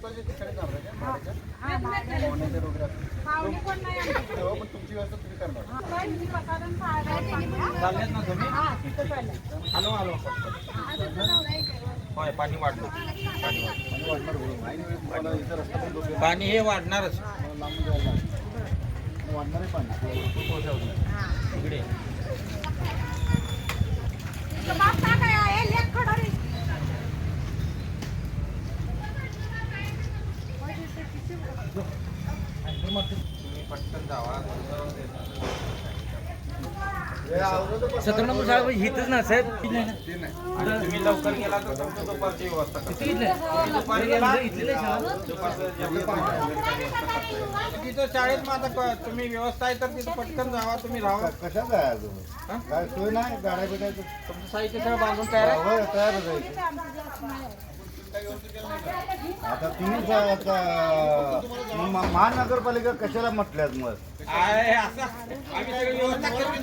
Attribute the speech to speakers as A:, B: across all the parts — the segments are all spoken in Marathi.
A: स्वतःच्या ठिकाणी करणार का भाड्याच्या?
B: हा,
A: वगैरे. तेव्हा पण तुमची व्यवस्था तुम्ही करणार.
B: हा,
C: ना
B: हा, हा, आहे का?
C: होय पाणी वाढलं. पाणी वाढलं.
A: आणि वाढणार होईल. ऐन वेळेस तुम्हाला इथं रस्ता पण.
C: पाणी हे वाढणारच.
A: मला लांबून जायला. लागेल. वाढणार आहे पाणी.
C: इकडे
B: इथं बाप टाका या, हे लेक खडा रे.
C: तुम्ही पटकन जावा
D: सतरा नंबर शाळा हिथच ना साहेब.
A: ते नाही.
C: आणि तुम्ही लवकर गेला तर तुमचं दुपारची व्यवस्था करा. दुपारी गेला दुपारचं जेवण पाणी. तिथं शाळेत क- तुम्ही व्यवस्था आहे तर तिथं पटकन जावा तुम्ही राहा
A: कशात जायचं
C: हा?
A: काय सोय नाही? गाड्या बिड्याचं
C: तुमचं साहित्य सगळं बांधून तयार आहे?
A: होय तयारच आता तुम्ही आता. महानगरपालिका कशाला म्हटल्यात मग?
C: असं व्यवस्था करून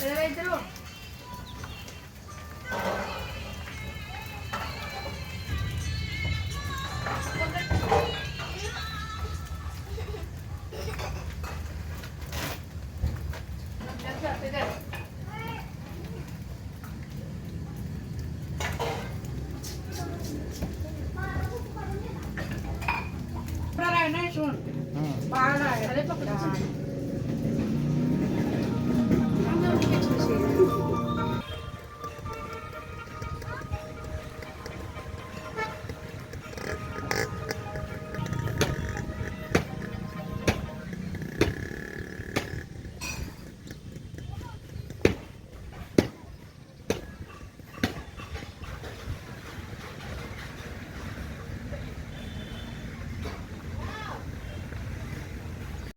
C: ठेवली की
A: का
B: आहे ना, सोन. बाळा आहे.